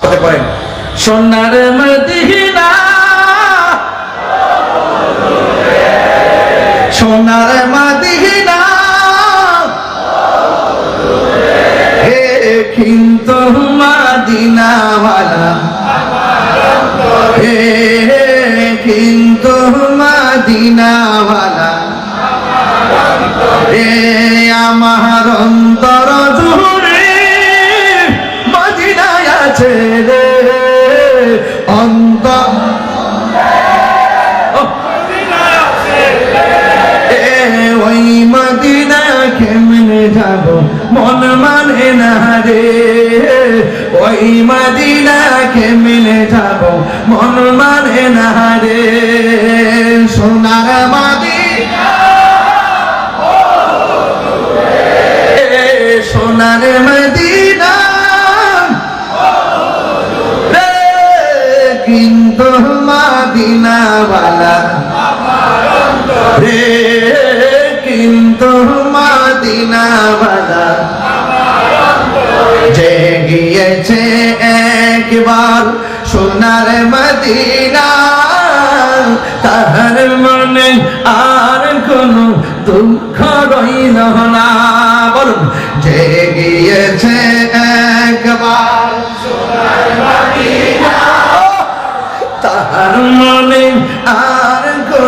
সাথে পড়েন। সোনার মদিনা। সোনার মদিনা। হে কিন্তু মদিনাওয়ালা। হে কিন্তু মদিনাওয়ালা। হে এ ওই মদিনা কেমনে যাব, মন মানে না রে। ওই মদিনা কেমনে যাব, মন মানে না রে। সোনার মদিনাওয়ালা। রে কিন্তু মাদিনাওয়ালা। যে গিয়েছে একবার সোনার মদিনা। তাহার মনে আর কোন দুঃখ রইল না। বলুন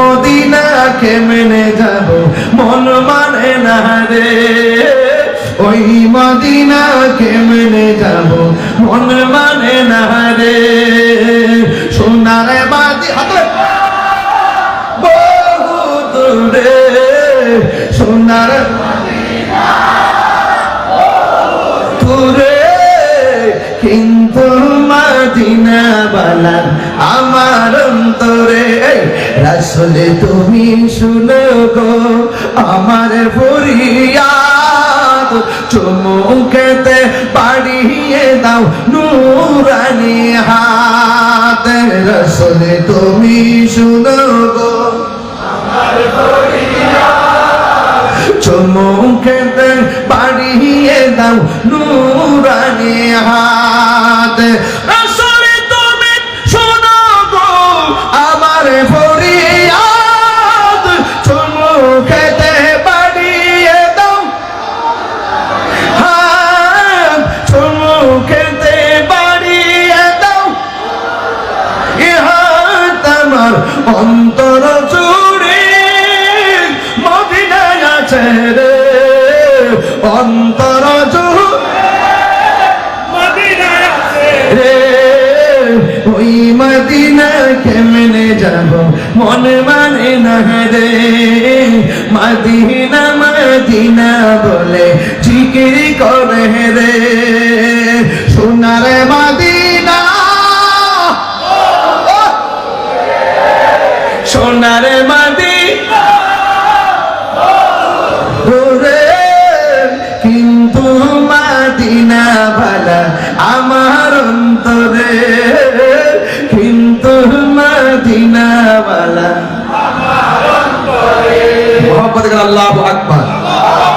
ওই মদিনা কেমনে যাব, মন মানে না রে। ওই মদিনা কেমনে যাব, মন মানে না রে। সোনারে বাদি হাতে বহু দূরে সোনার দূরে, কিন্তু মাদিনা বালান আমার অন্তরে রাসলে তুমি শুনো গো, আমার ফরিয়াদ, চুমুকেতে পাড়িয়ে দাও নুরানি হাত। রসলে তুমি শুনো গো, আমার চমুকেতে বাড়িয়ে দাও নুরানি হাত। মদিনায় আছে। রে অন্তর রে ওই মদিনা কেমনে যাব? মনে মানে না রে। মদিনা মদিনা বলে জিকির করে রে। আমার অন্তরে কিন্তু মাদিনা ভালা মোহাম্মদ আল্লাহ আকবার।